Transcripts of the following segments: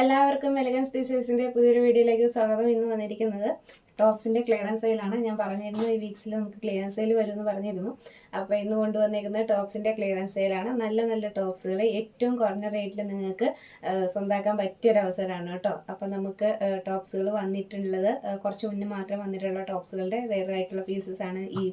എല്ലാവർക്കും എലഗൻസ് ഡിസൈൻസിന്റെ പുതിയൊരു വീഡിയോയിലേക്ക് സ്വാഗതം. ഇന്ന് വന്നിരിക്കുന്നത് ടോപ്സിന്റെ ക്ലിയറൻസ് സെയിലാണ് ഞാൻ പറഞ്ഞിരുന്നു ഈ വീക്സിൽ നമുക്ക് ക്ലിയറൻസ് സെയിൽ വരുമെന്ന് പറഞ്ഞിരുന്നു. അപ്പോൾ ഇന്ന് കൊണ്ടുവന്നിരിക്കുന്നത് ടോപ്സിന്റെ ക്ലിയറൻസ് സെയിലാണ് നല്ല നല്ല ടോപ്സുകൾ ഏറ്റവും കുറഞ്ഞ റേറ്റിൽ നിങ്ങൾക്ക് സ്വന്താക്കാൻ സ്വന്തമാക്കാൻ പറ്റിയൊരു അവസരമാണ് കേട്ടോ. അപ്പോൾ നമുക്ക് ടോപ്സുകൾ വന്നിട്ടുള്ളത് കുറച്ച് മുന്നേ മാത്രം വന്നിട്ടുള്ള ടോപ്സുകളുടെ റെയർ ആയിട്ടുള്ള ആണ് ഈ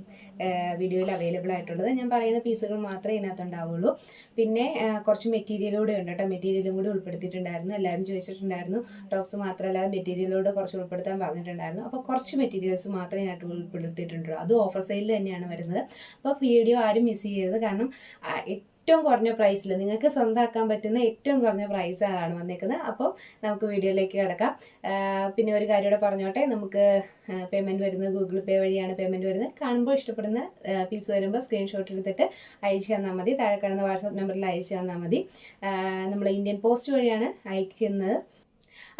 വീഡിയോയിൽ അവൈലബിൾ ആയിട്ടുള്ളത്. ഞാൻ പറയുന്ന പീസുകൾ മാത്രമേ ഇതിനകത്ത് ഉണ്ടാവുള്ളൂ പിന്നെ കുറച്ച് മെറ്റീരിയൽ കൂടെ ഉണ്ട് കേട്ടോ. മെറ്റീരിയലും കൂടി ഉൾപ്പെടുത്തിയിട്ടുണ്ടായിരുന്നു. എല്ലാവരും ചോദിച്ചിട്ടുണ്ടായിരുന്നു. ടോപ്സ് മാത്രമല്ല മെറ്റീരിയലോട് കുറച്ച് ഉൾപ്പെടുത്താൻ പറഞ്ഞിട്ടുണ്ടായിരുന്നു. അപ്പോൾ കുറച്ച് മെറ്റീരിയൽസ് മാത്രമേ ഞാനായിട്ട് ഉൾപ്പെടുത്തിയിട്ടുള്ളൂ. അത് ഓഫർ സെയിലിൽ തന്നെയാണ് വരുന്നത്. അപ്പോൾ വീഡിയോ ആരും മിസ് ചെയ്യരുത്. കാരണം ഏറ്റവും കുറഞ്ഞ പ്രൈസിൽ നിങ്ങൾക്ക് സ്വന്തമാക്കാൻ പറ്റുന്ന ഏറ്റവും കുറഞ്ഞ പ്രൈസാണ് വന്നേക്കുന്നത്. അപ്പം നമുക്ക് വീഡിയോയിലേക്ക് കിടക്കാം. പിന്നെ ഒരു കാര്യം കൂടെ പറഞ്ഞോട്ടെ. നമുക്ക് പേയ്മെന്റ് വരുന്നത് ഗൂഗിൾ പേ വഴിയാണ് പേയ്മെന്റ് വരുന്നത്. കാണുമ്പോൾ ഇഷ്ടപ്പെടുന്ന പീസ് വരുമ്പോൾ സ്ക്രീൻഷോട്ട് എടുത്തിട്ട് അയച്ചു തന്നാൽ മതി. താഴെ കിടന്ന വാട്സാപ്പ് നമ്പറിൽ അയച്ചു തന്നാൽ മതി. നമ്മൾ ഇന്ത്യൻ പോസ്റ്റ് വഴിയാണ് അയക്കുന്നത്.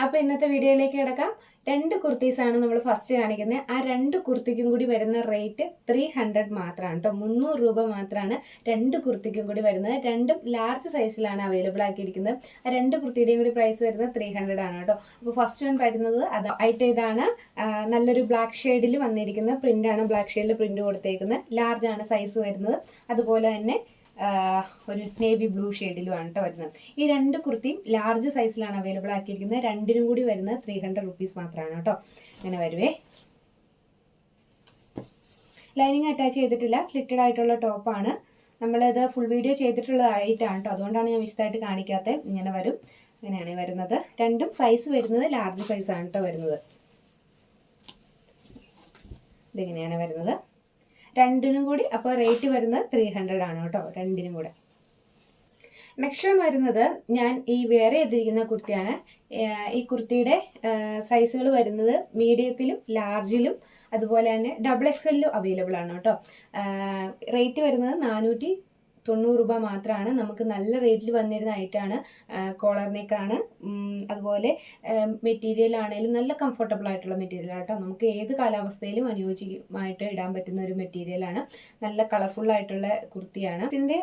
അപ്പോൾ ഇന്നത്തെ വീഡിയോയിലേക്ക് കിടക്കാം. രണ്ട് കുർത്തീസാണ് നമ്മൾ ഫസ്റ്റ് കാണിക്കുന്നത് ആ രണ്ട് കുർത്തിക്കും കൂടി വരുന്ന റേറ്റ് ത്രീ ഹൺഡ്രഡ് മാത്രമാണ് കേട്ടോ മുന്നൂറ് രൂപ മാത്രമാണ് രണ്ട് കുർത്തിക്കും കൂടി വരുന്നത്. രണ്ടും ലാർജ് സൈസിലാണ് അവൈലബിൾ ആക്കിയിരിക്കുന്നത്. ആ രണ്ട് കുർത്തിയുടെയും കൂടി പ്രൈസ് വരുന്നത് ത്രീ ഹൺഡ്രഡ് ആണ് കേട്ടോ അപ്പോൾ ഫസ്റ്റ് വൺ വരുന്നത് അത് ഐറ്റം ഇതാണ്. നല്ലൊരു ബ്ലാക്ക് ഷെയ്ഡിൽ വന്നിരിക്കുന്ന പ്രിന്റാണ് ബ്ലാക്ക് ഷെയ്ഡിൽ പ്രിന്റ് കൊടുത്തേക്കുന്നത് ലാർജ് ആണ് സൈസ് വരുന്നത്. അതുപോലെ തന്നെ ഒരു നേവി ബ്ലൂ ഷെയ്ഡിലുമാണ് കേട്ടോ വരുന്നത്. ഈ രണ്ട് കുർത്തിയും ലാർജ് സൈസിലാണ് അവൈലബിൾ ആക്കിയിരിക്കുന്നത്. രണ്ടിനും കൂടി വരുന്നത് ത്രീ ഹൺഡ്രഡ് റുപ്പീസ് മാത്രമാണ് കേട്ടോ അങ്ങനെ വരുവേ. ലൈനിങ് അറ്റാച്ച് ചെയ്തിട്ടില്ല. സ്ലിറ്റഡ് ആയിട്ടുള്ള ടോപ്പാണ് നമ്മളിത് ഫുൾ വീഡിയോ ചെയ്തിട്ടുള്ളതായിട്ടാണ് കേട്ടോ അതുകൊണ്ടാണ് ഞാൻ വിശദമായിട്ട് കാണിക്കാത്തത് ഇങ്ങനെ വരും. അങ്ങനെയാണ് വരുന്നത്. രണ്ടും സൈസ് വരുന്നത് ലാർജ് സൈസാണ് കേട്ടോ വരുന്നത്. ഇതിങ്ങനെയാണ് വരുന്നത്. രണ്ടിനും കൂടി അപ്പോൾ റേറ്റ് വരുന്നത് ത്രീ ഹൺഡ്രഡ് ആണ് കേട്ടോ രണ്ടിനും കൂടെ. നെക്സ്റ്റ് വരുന്നത് ഞാൻ ഈ വേറെ എതിരിക്കുന്ന കുർത്തിയാണ്. ഈ കുർത്തിയുടെ സൈസുകൾ വരുന്നത് മീഡിയത്തിലും ലാർജിലും അതുപോലെ തന്നെ ഡബിൾ എക്സലിലും അവൈലബിൾ ആണ് കേട്ടോ. റേറ്റ് വരുന്നത് നാനൂറ്റി തൊണ്ണൂറ് രൂപ മാത്രമാണ് നമുക്ക് നല്ല റേറ്റിൽ വന്നിരുന്ന ഐറ്റാണ് കോളർ നെക്കാണ് അതുപോലെ മെറ്റീരിയൽ ആണെങ്കിലും നല്ല കംഫർട്ടബിൾ ആയിട്ടുള്ള മെറ്റീരിയൽ ആട്ടോ. നമുക്ക് ഏത് കാലാവസ്ഥയിലും അനുയോജ്യമായിട്ട് ഇടാൻ പറ്റുന്ന ഒരു മെറ്റീരിയലാണ് നല്ല കളർഫുൾ ആയിട്ടുള്ള കുർത്തിയാണ്. ഇതിന്റെ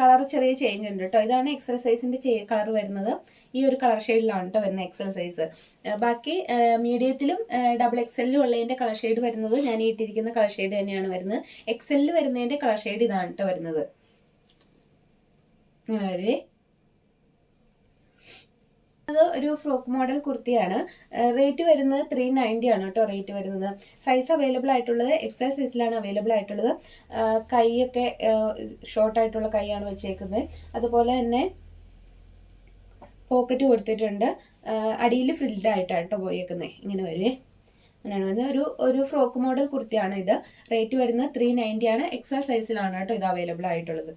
കളർ ചെറിയ ചേഞ്ച് ഉണ്ട് കേട്ടോ ഇതാണ് എക്സൽ സൈസിന്റെ കളർ വരുന്നത്. ഈ ഒരു കളർ ഷെയ്ഡിലാണ് കേട്ടോ വരുന്ന എക്സൽ സൈസ് ബാക്കി മീഡിയത്തിലും ഡബിൾ എക്സലിലും ഉള്ളതിന്റെ കളർ ഷെയ്ഡ് വരുന്നത്. ഞാൻ ഇട്ടിരിക്കുന്ന കളർ ഷെയ്ഡ് തന്നെയാണ് വരുന്നത്. എക്സലിൽ വരുന്നതിന്റെ കളർ ഷെയ്ഡ് ഇതാണ് കേട്ടോ വരുന്നത്. അത് ഒരു ഫ്രോക്ക് മോഡൽ കുർത്തിയാണ്. റേറ്റ് വരുന്നത് ത്രീ നയന്റി ആണ് കേട്ടോ റേറ്റ് വരുന്നത്. സൈസ് അവൈലബിൾ ആയിട്ടുള്ളത് എക്സൽ സൈസിലാണ് അവൈലബിൾ ആയിട്ടുള്ളത്. കൈയൊക്കെ ഷോർട്ടായിട്ടുള്ള കൈയാണ് വെച്ചേക്കുന്നത്. അതുപോലെ തന്നെ പോക്കറ്റ് കൊടുത്തിട്ടുണ്ട്. അടിയിൽ ഫ്രിൽഡ് ആയിട്ടാണ് കേട്ടോ പോയേക്കുന്നത് ഇങ്ങനെ വരുവേ അങ്ങനെയാണ്. വരുന്നത് ഒരു ഒരു ഫ്രോക്ക് മോഡൽ കുർത്തിയാണ് ഇത്. റേറ്റ് വരുന്നത് ത്രീ നയന്റി ആണ്. എക്സൽ സൈസിലാണ് കേട്ടോ ഇത് അവൈലബിൾ ആയിട്ടുള്ളത്.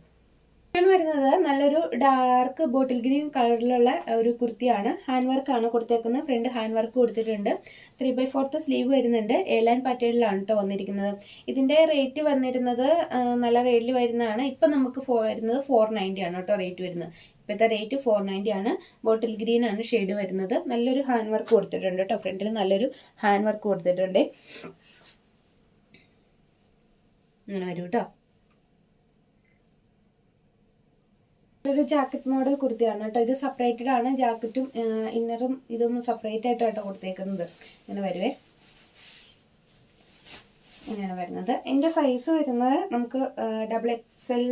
ഞാൻ വരുന്നത് നല്ലൊരു ഡാർക്ക് ബോട്ടിൽ ഗ്രീൻ കളറിലുള്ള ഒരു കുർത്തിയാണ്. ഹാൻഡ് വർക്കാണ് കൊടുത്തേക്കുന്നത്. ഫ്രണ്ട് ഹാൻഡ് വർക്ക് കൊടുത്തിട്ടുണ്ട്. ത്രീ ബൈ ഫോർത്ത് സ്ലീവ് വരുന്നുണ്ട്. ഏലാൻ പാറ്റേണിലാണ് കേട്ടോ വന്നിരിക്കുന്നത്. ഇതിന്റെ റേറ്റ് വന്നിരുന്നത് നല്ല റേറ്റിൽ വരുന്നതാണ്. ഇപ്പം നമുക്ക് ഫോ വരുന്നത് ഫോർ നയന്റി ആണ് കേട്ടോ റേറ്റ് വരുന്നത്. ഇപ്പോഴത്തെ റേറ്റ് ഫോർ നയന്റി ആണ്. ബോട്ടിൽ ഗ്രീൻ ആണ് ഷെയ്ഡ് വരുന്നത്. നല്ലൊരു ഹാൻഡ് വർക്ക് കൊടുത്തിട്ടുണ്ട് കേട്ടോ ഫ്രണ്ടിൽ നല്ലൊരു ഹാൻഡ് വർക്ക് കൊടുത്തിട്ടുണ്ട്. അങ്ങനെ വരും കേട്ടോ ഇതൊരു ജാക്കറ്റ് മോഡൽ കുർത്തിയാണ് കേട്ടോ. ഇത് സെപ്പറേറ്റഡ് ആണ്. ജാക്കറ്റും ഇന്നറും ഇതും സെപ്പറേറ്റ് ആയിട്ട് കേട്ടോ കൊടുത്തേക്കുന്നത്. ഇങ്ങനെ വരുവേ. ഇങ്ങനെയാണ് വരുന്നത്. എന്റെ സൈസ് വരുന്നത് നമുക്ക് ഡബിൾ എക്സ് എൽ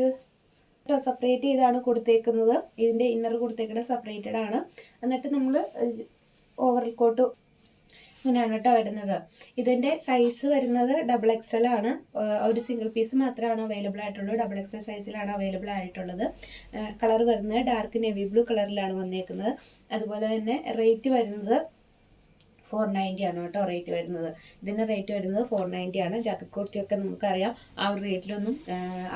സെപ്പറേറ്റ് ചെയ്താണ് കൊടുത്തേക്കുന്നത്. ഇതിന്റെ ഇന്നർ കൊടുത്തേക്കുന്നത് സെപ്പറേറ്റഡ് ആണ്. എന്നിട്ട് നമ്മൾ ഓവർ കോട്ട് ഇങ്ങനെയാണ് കേട്ടോ വരുന്നത്. ഇതിന്റെ സൈസ് വരുന്നത് ഡബിൾ എക്സൽ ആണ്. ഒരു സിംഗിൾ പീസ് മാത്രമാണ് അവൈലബിൾ ആയിട്ടുള്ളൂ. ഡബിൾ എക്സൽ സൈസിലാണ് അവൈലബിൾ ആയിട്ടുള്ളത്. കളർ വരുന്നത് ഡാർക്ക് നെവി ബ്ലൂ കളറിലാണ് വന്നേക്കുന്നത്. അതുപോലെ തന്നെ റേറ്റ് വരുന്നത് ഫോർ നയന്റി ആണ് കേട്ടോ റേറ്റ് വരുന്നത്. ഇതിന്റെ റേറ്റ് വരുന്നത് ഫോർ നയന്റി ആണ്. ജാക്കറ്റ് കുർത്തിയൊക്കെ നമുക്കറിയാം. ആ ഒരു റേറ്റിലൊന്നും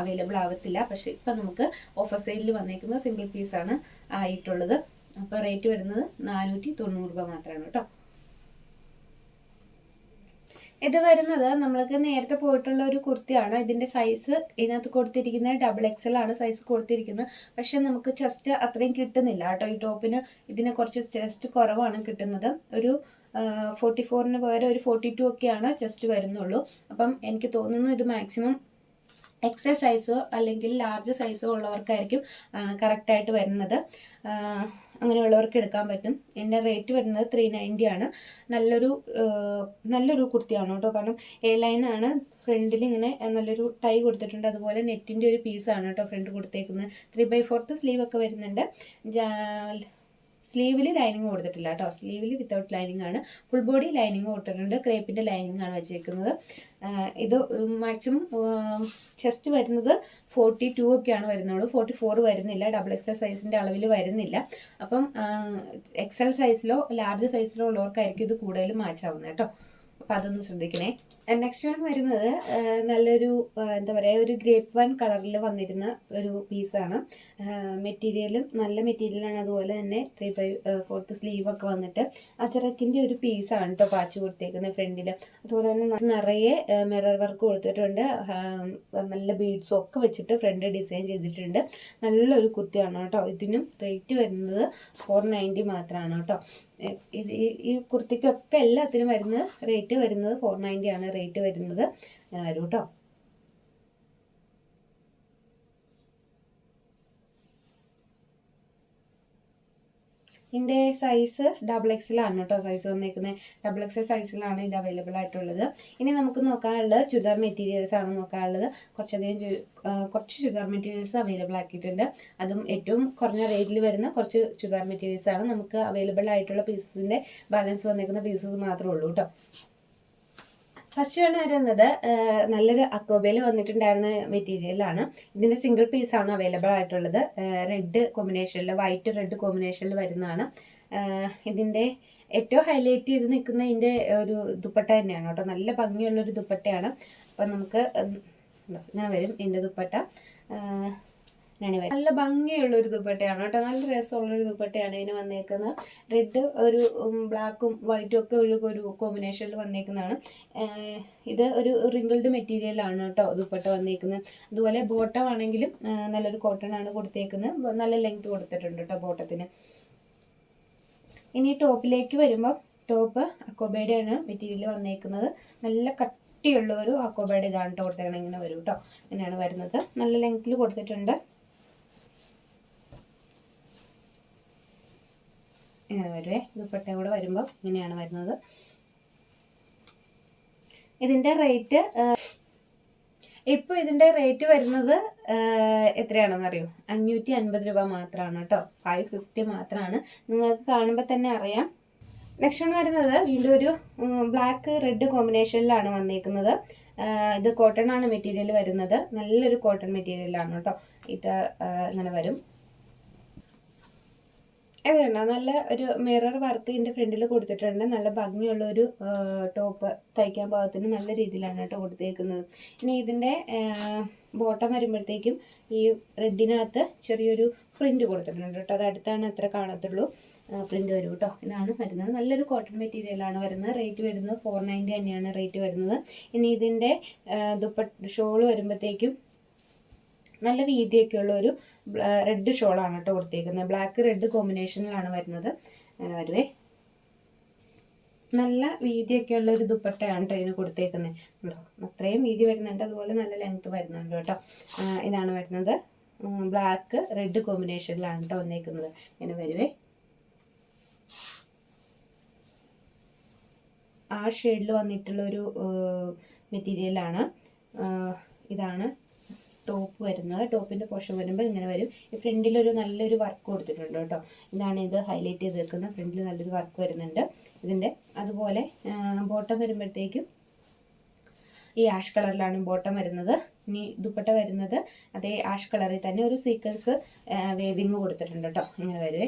അവൈലബിൾ ആവത്തില്ല. പക്ഷേ ഇപ്പം നമുക്ക് ഓഫർ സെയിലിൽ വന്നേക്കുന്ന സിംഗിൾ പീസാണ് ആയിട്ടുള്ളത് അപ്പോൾ റേറ്റ് വരുന്നത് നാനൂറ്റി തൊണ്ണൂറ് രൂപ മാത്രമാണ് കേട്ടോ ഇത് വരുന്നത് നമ്മൾക്ക് നേരത്തെ പോയിട്ടുള്ള ഒരു കുർത്തിയാണ്. ഇതിന്റെ സൈസ് ഇതിനകത്ത് കൊടുത്തിരിക്കുന്നത് ഡബിൾ എക്സൽ ആണ് സൈസ് കൊടുത്തിരിക്കുന്നത്. പക്ഷേ നമുക്ക് ചെസ്റ്റ് അത്രയും കിട്ടുന്നില്ല കേട്ടോ. ഈ ടോപ്പിന് ഇതിന് കുറച്ച് ചെസ്റ്റ് കുറവാണ് കിട്ടുന്നത്. ഒരു ഫോർട്ടി ഫോറിന് പകരം ഒരു ഫോർട്ടി ടു ഒക്കെയാണ് ചെസ്റ്റ് വരുന്നുള്ളൂ. അപ്പം എനിക്ക് തോന്നുന്നു ഇത് മാക്സിമം എക്സൽ സൈസോ അല്ലെങ്കിൽ ലാർജ് സൈസോ ഉള്ളവർക്കായിരിക്കും കറക്റ്റായിട്ട് വരുന്നത്. അങ്ങനെയുള്ളവർക്ക് എടുക്കാൻ പറ്റും. എന്റെ റേറ്റ് വരുന്നത് ത്രീ നയന്റി ആണ്. നല്ലൊരു നല്ലൊരു കുർത്തിയാണ് കേട്ടോ. കാരണം എ ലൈനാണ് ഫ്രണ്ടിൽ ഇങ്ങനെ നല്ലൊരു ടൈ കൊടുത്തിട്ടുണ്ട്. അതുപോലെ നെറ്റിന്റെ ഒരു പീസാണ് കേട്ടോ ഫ്രണ്ട് കൊടുത്തേക്കുന്നത്. ത്രീ ബൈ ഫോർത്ത് സ്ലീവൊക്കെ വരുന്നുണ്ട്. സ്ലീവിൽ ലൈനിങ് കൊടുത്തിട്ടില്ല കേട്ടോ. സ്ലീവിൽ വിത്തൗട്ട് ലൈനിങ് ആണ്. ഫുൾ ബോഡി ലൈനിങ് കൊടുത്തിട്ടുണ്ട്. ക്രേപ്പിന്റെ ലൈനിങ് ആണ് വെച്ചേക്കുന്നത്. ഇത് മാക്സിമം ചെസ്റ്റ് വരുന്നത് ഫോർട്ടി ടു ഒക്കെയാണ് വരുന്നുള്ളൂ. ഫോർട്ടി ഫോർ വരുന്നില്ല ഡബിൾ എക്സൽ സൈസിന്റെ അളവിൽ വരുന്നില്ല. അപ്പം എക്സൽ സൈസിലോ ലാർജ് സൈസിലോ ഉള്ളവർക്കായിരിക്കും ഇത് കൂടുതലും മാച്ച് ആവുന്നത് കേട്ടോ. അപ്പം അതൊന്ന് ശ്രദ്ധിക്കണേ. നെക്സ്റ്റ് ആണ് വരുന്നത് നല്ലൊരു എന്താ പറയുക ഒരു ഗ്രേപ്പ് വൺ കളറിൽ വന്നിരുന്ന ഒരു പീസാണ് മെറ്റീരിയലും നല്ല മെറ്റീരിയലാണ്. അതുപോലെ തന്നെ ത്രീ ബൈ ഫോർത്ത് സ്ലീവ് ഒക്കെ വന്നിട്ട് അച്ചറക്കിന്റെ ഒരു പീസാണ് കേട്ടോ പാച്ച് കൊടുത്തേക്കുന്നത് ഫ്രണ്ടിൽ അതുപോലെ തന്നെ നിറയെ മിറർ വർക്ക് കൊടുത്തിട്ടുണ്ട്. നല്ല ബീഡ്സും ഒക്കെ വെച്ചിട്ട് ഫ്രണ്ട് ഡിസൈൻ ചെയ്തിട്ടുണ്ട്. നല്ലൊരു കുർത്തിയാണ് കേട്ടോ ഇതിനും റേറ്റ് വരുന്നത് ഫോർ നയന്റി മാത്രമാണ് കേട്ടോ ഇത് ഈ കുർത്തിക്കൊക്കെ എല്ലാത്തിനും വരുന്നത് റേറ്റ് വരുന്നത് ഫോർ നയന്റി ആണ് റേറ്റ് വരുന്നത്. അങ്ങനെ വരൂ കേട്ടോ ഇതിന്റെ സൈസ് ഡബിൾ എക്സിലാണ് കേട്ടോ സൈസ് വന്നേക്കുന്നത് ഡബിൾ എക്സൽ സൈസിലാണ് ഇത് അവൈലബിൾ ആയിട്ടുള്ളത്. ഇനി നമുക്ക് നോക്കാനുള്ളത് ചുരിദാർ മെറ്റീരിയൽസ് ആണ് നോക്കാനുള്ളത്. കുറച്ചധികം കുറച്ച് ചുരിദാർ മെറ്റീരിയൽസ് അവൈലബിൾ ആക്കിയിട്ടുണ്ട്. അതും ഏറ്റവും കുറഞ്ഞ റേറ്റിൽ വരുന്ന കുറച്ച് ചുരിദാർ മെറ്റീരിയൽസ് ആണ് നമുക്ക് അവൈലബിൾ ആയിട്ടുള്ള പീസസിന്റെ ബാലൻസ് വന്നേക്കുന്ന പീസസ് മാത്രമേ ഉള്ളൂ കേട്ടോ ഫസ്റ്റ് വൺ വരുന്നത് നല്ലൊരു അക്കോബയിൽ വന്നിട്ടുണ്ടായിരുന്ന മെറ്റീരിയലാണ് ഇതിന്റെ സിംഗിൾ പീസ് ആണ് അവൈലബിൾ ആയിട്ടുള്ളത്. റെഡ് കോമ്പിനേഷനിൽ വൈറ്റ് റെഡ് കോമ്പിനേഷനിൽ വരുന്നതാണ്. ഇതിന്റെ ഏറ്റവും ഹൈലൈറ്റ് ചെയ്ത് നിൽക്കുന്ന ഇതിന്റെ ഒരു ദുപ്പട്ട തന്നെയാണ് കേട്ടോ. നല്ല ഭംഗിയുള്ളൊരു ദുപ്പട്ടയാണ്. അപ്പം നമുക്ക് ഇങ്ങനെ വരും ഇതിന്റെ ദുപ്പട്ട. വരും നല്ല ഭംഗിയുള്ള ഒരു ദുപ്പട്ടയാണ് കേട്ടോ. നല്ല രസമുള്ള ഒരു ദുപ്പട്ടയാണ് ഇതിന് വന്നേക്കുന്നത്. റെഡ് ഒരു ബ്ലാക്കും വൈറ്റും ഒക്കെ ഉള്ള ഒരു കോമ്പിനേഷനിൽ വന്നേക്കുന്നതാണ്. ഇത് ഒരു റിങ്കിൾഡ് മെറ്റീരിയലാണ് കേട്ടോ ദുപ്പട്ട വന്നേക്കുന്നത്. അതുപോലെ ബോട്ടം ആണെങ്കിലും നല്ലൊരു കോട്ടൺ ആണ് കൊടുത്തേക്കുന്നത്. നല്ല ലെങ്ത് കൊടുത്തിട്ടുണ്ട് കേട്ടോ ബോട്ടത്തിന് ഇനി ടോപ്പിലേക്ക് വരുമ്പോൾ ടോപ്പ് അക്കോബേഡയാണ് മെറ്റീരിയൽ വന്നേക്കുന്നത്. നല്ല കട്ടിയുള്ള ഒരു അക്കോബേഡ് ഇതാണ് ഇങ്ങനെ വരും കേട്ടോ. ഇങ്ങനെയാണ് വരുന്നത്. നല്ല ലെങ്ത്തിൽ കൊടുത്തിട്ടുണ്ട്. ഇങ്ങനെ വരുവേ. ദുപ്പട്ട കൂടെ വരുമ്പോൾ ഇങ്ങനെയാണ് വരുന്നത്. ഇതിന്റെ റേറ്റ് ഇപ്പോൾ ഇതിന്റെ റേറ്റ് വരുന്നത് എത്രയാണെന്ന് അറിയോ? അഞ്ഞൂറ്റി അൻപത് രൂപ മാത്രമാണ് കേട്ടോ. ഫൈവ് ഫിഫ്റ്റി മാത്രമാണ് നിങ്ങൾക്ക് കാണുമ്പോൾ തന്നെ അറിയാം. നെക്സ്റ്റ് വരുന്നത് വീണ്ടും ഒരു ബ്ലാക്ക് റെഡ് കോമ്പിനേഷനിലാണ് വന്നേക്കുന്നത്. ഇത് കോട്ടൺ ആണ് മെറ്റീരിയൽ വരുന്നത്. നല്ലൊരു കോട്ടൺ മെറ്റീരിയലാണ് കേട്ടോ. ഇത് ഇങ്ങനെ വരും. കണ്ടോ? നല്ല ഒരു മിറർ വർക്ക് ഇതിന്റെ ഫ്രണ്ടിൽ കൊടുത്തിട്ടുണ്ട്. നല്ല ഭംഗിയുള്ള ഒരു ടോപ്പ് തയ്ക്കാൻ പാകത്തിന് നല്ല രീതിയിലാണ് കേട്ടോ കൊടുത്തേക്കുന്നത്. ഇനി ഇതിന്റെ ബോട്ടം വരുമ്പോഴത്തേക്കും ഈ റെഡിനകത്ത് ചെറിയൊരു പ്രിന്റ് കൊടുത്തിട്ടുണ്ട് കേട്ടോ. അത് അടുത്താണ് അത്ര കാണത്തുള്ളൂ. പ്രിന്റ് വരും കേട്ടോ. ഇതാണ് വരുന്നത്. നല്ലൊരു കോട്ടൺ മെറ്റീരിയലാണ് വരുന്നത്. റേറ്റ് വരുന്നത് ഫോർ നയന്റി തന്നെയാണ് റേറ്റ് വരുന്നത്. ഇനി ഇതിന്റെ ദുപ്പ ഷോൾ വരുമ്പോഴത്തേക്കും നല്ല വീതിയൊക്കെയുള്ള ഒരു റെഡ് ഷോളാണ് കേട്ടോ കൊടുത്തേക്കുന്നത്. ബ്ലാക്ക് റെഡ് കോമ്പിനേഷനിലാണ് വരുന്നത്. അങ്ങനെ വരുവേ. നല്ല വീതിയൊക്കെ ഉള്ള ഒരു ദുപ്പട്ടയാണ് കേട്ടോ ഇതിന് കൊടുത്തേക്കുന്നത്. ഉണ്ടോ അത്രയും വീതി വരുന്നുണ്ട്. അതുപോലെ നല്ല ലെങ്ത് വരുന്നുണ്ട് കേട്ടോ ഇതാണ് വരുന്നത്. ബ്ലാക്ക് റെഡ് കോമ്പിനേഷനിലാണ് കേട്ടോ വന്നേക്കുന്നത്. ഇങ്ങനെ വരുവേ. ആ ഷെയ്ഡിൽ വന്നിട്ടുള്ള ഒരു മെറ്റീരിയലാണ് ഇതാണ് ടോപ്പ് വരുന്നത്. ടോപ്പിന്റെ പോർഷൻ വരുമ്പോൾ ഇങ്ങനെ വരും. ഈ ഫ്രണ്ടിലൊരു നല്ലൊരു വർക്ക് കൊടുത്തിട്ടുണ്ട് കേട്ടോ. ഇതാണ് ഇത് ഹൈലൈറ്റ് ചെയ്ത് വെക്കുന്നത് ഫ്രണ്ടിൽ നല്ലൊരു വർക്ക് വരുന്നുണ്ട്. ഇതിന്റെ അതുപോലെ ബോട്ടം വരുമ്പോഴത്തേക്കും ഈ ആഷ് കളറിലാണ് ബോട്ടം വരുന്നത്. ഇനി ദുപ്പട്ട വരുന്നത്. അതേ ആഷ് കളറിൽ തന്നെ ഒരു സീക്വൻസ് വേവിങ് കൊടുത്തിട്ടുണ്ട് കേട്ടോ. ഇങ്ങനെ വരുവേ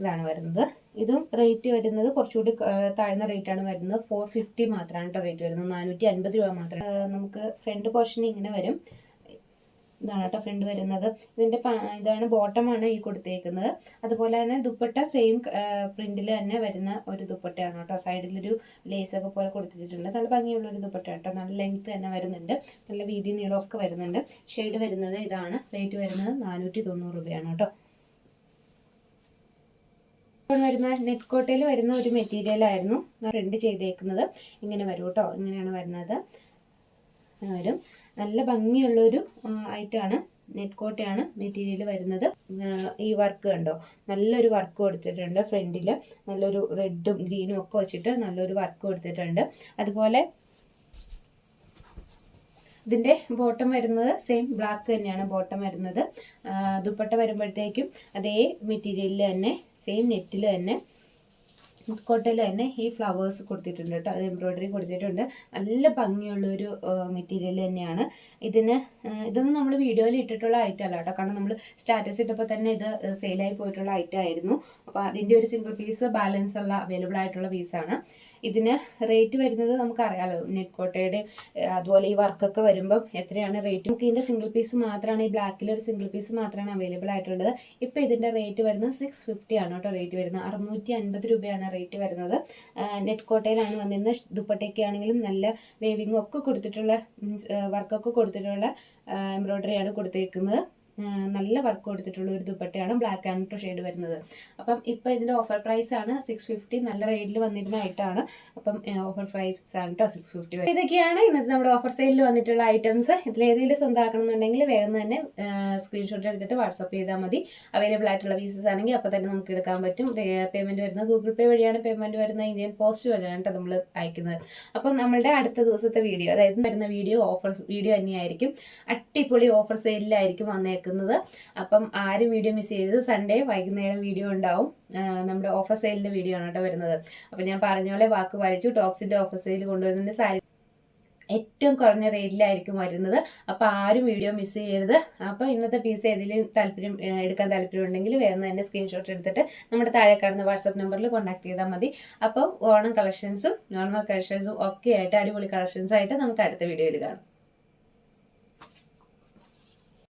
ഇതാണ് വരുന്നത്. ഇതും റേറ്റ് വരുന്നത് കുറച്ചുകൂടി താഴ്ന്ന റേറ്റ് ആണ് വരുന്നത്. ഫോർ ഫിഫ്റ്റി മാത്രമാണ് കേട്ടോ റേറ്റ് വരുന്നത്. നാനൂറ്റി അൻപത് രൂപ മാത്രമാണ് നമുക്ക് ഫ്രണ്ട് പോർഷൻ ഇങ്ങനെ വരും. ഇതാണ് കേട്ടോ ഫ്രണ്ട് വരുന്നത്. ഇതിന്റെ ഇതാണ് ബോട്ടമാണ് ഈ കൊടുത്തേക്കുന്നത്. അതുപോലെ തന്നെ ദുപ്പട്ട സെയിം പ്രിന്റിൽ തന്നെ വരുന്ന ഒരു ദുപ്പട്ടയാണ് കേട്ടോ. സൈഡിലൊരു ലേസ് ഒക്കെ പോലെ കൊടുത്തിട്ടുണ്ട്. നല്ല ഭംഗിയുള്ള ഒരു ദുപ്പട്ട കേട്ടോ. നല്ല ലെങ്ത് തന്നെ വരുന്നുണ്ട്. നല്ല വീതി നീളമൊക്കെ വരുന്നുണ്ട്. ഷെയ്ഡ് വരുന്നത് ഇതാണ്. റേറ്റ് വരുന്നത് നാനൂറ്റി തൊണ്ണൂറ് രൂപയാണ് കേട്ടോ. വരുന്ന നെറ്റ് കോട്ടയിൽ വരുന്ന ഒരു മെറ്റീരിയൽ ആയിരുന്നു. പ്രിന്റ് ചെയ്തേക്കുന്നത്. ഇങ്ങനെ വരും കേട്ടോ. ഇങ്ങനെയാണ് വരുന്നത്. വരും. നല്ല ഭംഗിയുള്ളൊരു ആയിട്ടാണ് നെറ്റ് കോട്ടയാണ് മെറ്റീരിയൽ വരുന്നത്. ഈ വർക്ക് കണ്ടോ? നല്ലൊരു വർക്ക് കൊടുത്തിട്ടുണ്ട് ഫ്രണ്ടിൽ നല്ലൊരു റെഡും ഗ്രീനും ഒക്കെ വെച്ചിട്ട് നല്ലൊരു വർക്ക് കൊടുത്തിട്ടുണ്ട്. അതുപോലെ ഇതിന്റെ ബോട്ടം വരുന്നത് സെയിം ബ്ലാക്ക് തന്നെയാണ് ബോട്ടം വരുന്നത്. ദുപ്പട്ട വരുമ്പോഴത്തേക്കും അതേ മെറ്റീരിയലിൽ തന്നെ സെയിം നെറ്റിൽ തന്നെ കോട്ടയിൽ തന്നെ ഈ ഫ്ലവേഴ്സ് കൊടുത്തിട്ടുണ്ട് കേട്ടോ അത് എംബ്രോയിഡറി കൊടുത്തിട്ടുണ്ട്. നല്ല ഭംഗിയുള്ള ഒരു മെറ്റീരിയൽ തന്നെയാണ്. ഇതിന് ഇതൊന്നും നമ്മൾ വീഡിയോയിൽ ഇട്ടിട്ടുള്ള ഐറ്റം അല്ല കേട്ടോ കാരണം നമ്മൾ സ്റ്റാറ്റസ് ഇട്ടപ്പോൾ തന്നെ ഇത് സെയിലായി പോയിട്ടുള്ള ഐറ്റം ആയിരുന്നു. അപ്പോൾ അതിന്റെ ഒരു സിംഗിൾ പീസ് ബാലൻസ് ഉള്ള അവൈലബിൾ ആയിട്ടുള്ള പീസാണ് ഇതിന് റേറ്റ് വരുന്നത് നമുക്കറിയാലോ. നെറ്റ് കോട്ടയുടെ അതുപോലെ ഈ വർക്കൊക്കെ വരുമ്പം എത്രയാണ് റേറ്റ് നമുക്ക് ഇതിന്റെ സിംഗിൾ പീസ് മാത്രമാണ് ഈ ബ്ലാക്കിൽ ഒരു സിംഗിൾ പീസ് മാത്രമാണ് അവൈലബിൾ ആയിട്ടുള്ളത്. ഇപ്പോൾ ഇതിന്റെ റേറ്റ് വരുന്നത് സിക്സ് ഫിഫ്റ്റി ആണ് കേട്ടോ റേറ്റ് വരുന്നത്. അറുന്നൂറ്റി അൻപത് രൂപയാണ് റേറ്റ് വരുന്നത്. നെറ്റ്കോട്ടയിലാണ് വന്നിരുന്ന ദുപ്പട്ടയ്ക്ക് ആണെങ്കിലും നല്ല വേവിങ്ങും ഒക്കെ കൊടുത്തിട്ടുള്ള വർക്കൊക്കെ കൊടുത്തിട്ടുള്ള എംബ്രോയിഡറിയാണ് കൊടുത്തേക്കുന്നത്. നല്ല വർക്ക് കൊടുത്തിട്ടുള്ള ഒരു ദുപ്പട്ടയാണ് ബ്ലാക്ക് ആൻഡ് ഷെയ്ഡ് വരുന്നത്. അപ്പം ഇപ്പം ഇതിന്റെ ഓഫർ പ്രൈസ് ആണ് സിക്സ് ഫിഫ്റ്റി നല്ല റേറ്റിൽ വന്നിരുന്ന ഐറ്റമാണ് അപ്പം ഓഫർ പ്രൈസ് ആണ് കേട്ടോ സിക്സ് ഫിഫ്റ്റി ഇതൊക്കെയാണ് ഇന്നത്തെ നമ്മുടെ ഓഫർ സെയിലിൽ വന്നിട്ടുള്ള ഐറ്റംസ് ഇതിൽ ഏതെങ്കിലും സ്വന്തമാക്കണമെന്നുണ്ടെങ്കിൽ വേഗം തന്നെ സ്ക്രീൻഷോട്ട് എടുത്തിട്ട് വാട്സപ്പ് ചെയ്താൽ മതി. അവൈലബിൾ ആയിട്ടുള്ള പീസസ് ആണെങ്കിൽ അപ്പോൾ തന്നെ നമുക്ക് എടുക്കാൻ പറ്റും. പേയ്മെന്റ് വരുന്നത് ഗൂഗിൾ പേ വഴിയാണ് പേയ്മെന്റ് വരുന്നത്. ഇന്ത്യൻ പോസ്റ്റ് വഴിയാണ് കേട്ടോ നമ്മൾ അയക്കുന്നത്. അപ്പം നമ്മളുടെ അടുത്ത ദിവസത്തെ വീഡിയോ അതായത് വരുന്ന വീഡിയോ ഓഫർ വീഡിയോ തന്നെയായിരിക്കും. അടിപൊളി ഓഫർ സെയിലിലായിരിക്കും വന്നേക്കുന്നത്. അപ്പം ആരും വീഡിയോ മിസ് ചെയ്യരുത്. സൺഡേ വൈകുന്നേരം വീഡിയോ ഉണ്ടാവും. നമ്മുടെ ഓഫർ സെയിലിന്റെ വീഡിയോ ആണ് കേട്ടോ വരുന്നത്. അപ്പം ഞാൻ പറഞ്ഞ പോലെ വാക്ക് വലിച്ചു ടോപ്സിന്റെ ഓഫർ സെയിൽ കൊണ്ടുവരുന്നുണ്ട് സാരി ഏറ്റവും കുറഞ്ഞ റേറ്റിലായിരിക്കും വരുന്നത്. അപ്പം ആരും വീഡിയോ മിസ് ചെയ്യരുത്. അപ്പോൾ ഇന്നത്തെ പീസ് ഏതെങ്കിലും താല്പര്യം എടുക്കാൻ താല്പര്യം ഉണ്ടെങ്കിൽ വേഗം തന്നെ സ്ക്രീൻഷോട്ട് എടുത്തിട്ട് നമ്മുടെ താഴെ കാണുന്ന വാട്സപ്പ് നമ്പറിൽ കോൺടാക്ട് ചെയ്താൽ മതി. അപ്പോൾ ഓണം കളക്ഷൻസും നോർമൽ കളക്ഷൻസും ഒക്കെ ആയിട്ട് അടിപൊളി കളക്ഷൻസ് ആയിട്ട് നമുക്ക് അടുത്ത വീഡിയോയിൽ കാണാം.